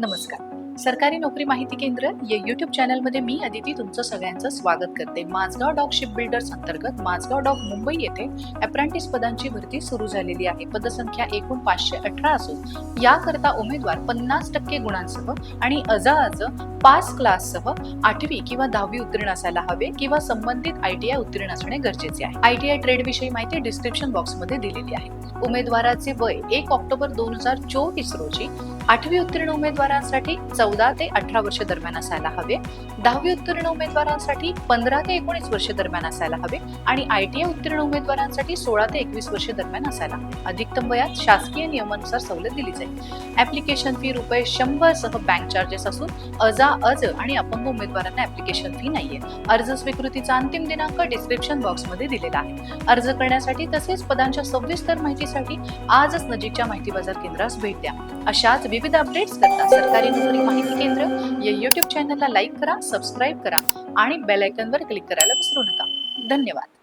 नमस्कार. सरकारी नोकरी माहिती केंद्र या युट्यूब चॅनलमध्ये मी अदिती तुमचं सगळ्यांचं स्वागत करते. माझगाव डॉक शिप बिल्डर्स अंतर्गत माझगाव डॉक मुंबई येथे अप्रेंटिस पदांची भरती सुरू झालेली आहे. पदसंख्या एकूण पाचशे अठरा असून याकरता उमेदवार पन्नास टक्के गुणांसह आणि अजाअज पास क्लाससह आठवी किंवा दहावी उत्तीर्ण असायला हवे किंवा संबंधित आय टी आय उत्तीर्ण असणे गरजेचे आहे. आय टी आय ट्रेड विषयी माहिती डिस्क्रिप्शन बॉक्समध्ये दिलेली आहे. उमेदवाराचे वय एक ऑक्टोबर दोन हजार चोवीस रोजी आठवी उत्तीर्ण उमेदवारांसाठी चौदा ते अठरा वर्ष दरम्यान असायला हवे. दहावी उत्तीर्ण उमेदवारांसाठी पंधरा ते एकोणीस वर्ष दरम्यान असायला हवे आणि आय टी आय उत्तीर्ण उमेदवारांसाठी सोळा ते एकवीस वर्ष दरम्यान असायला हवे. अधिकतम वयात शासकीय नियमानुसार सवलत दिली जाईल. ऍप्लिकेशन फी रुपये शंभर सह बँक चार्जेस असून अजा अज आणि अपंग उमेदवारांना ऍप्लिकेशन फी नाहीये. अर्ज स्वीकृतीचा अंतिम दिनांक डिस्क्रिप्शन बॉक्समध्ये दिलेला आहे. अर्ज करण्यासाठी तसेच पदांच्या सविस्तर माहितीसाठी आजच नजीकच्या माहिती बाजार केंद्रास भेट द्या. अशाच विविध अपडेट्स करता सरकारी नोकरी या यूट्यूब चॅनलला लाईक करा सबस्क्राईब करा आणि बेलायकनवर क्लिक करायला विसरू नका. धन्यवाद.